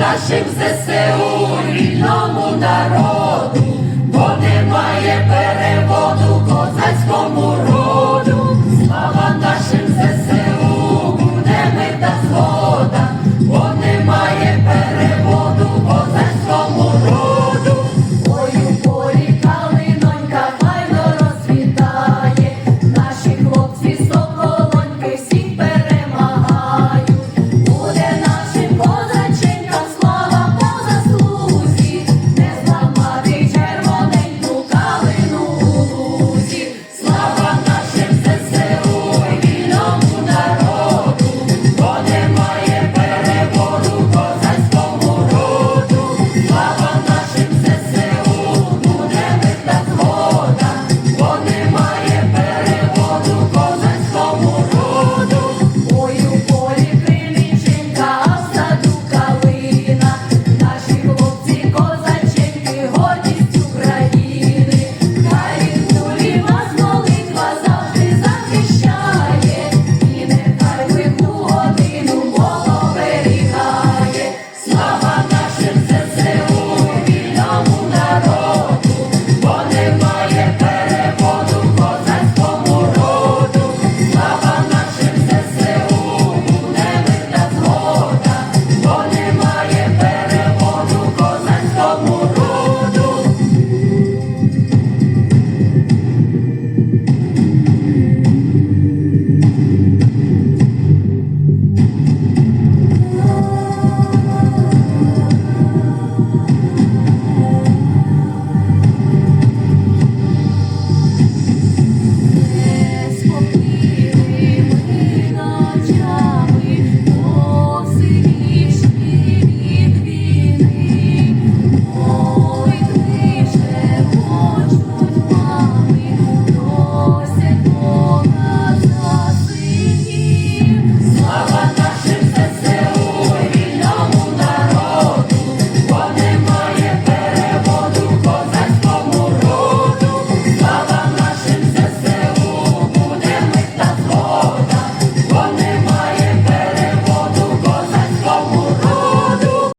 нашим ЗСУ, вільному народу, бо немає.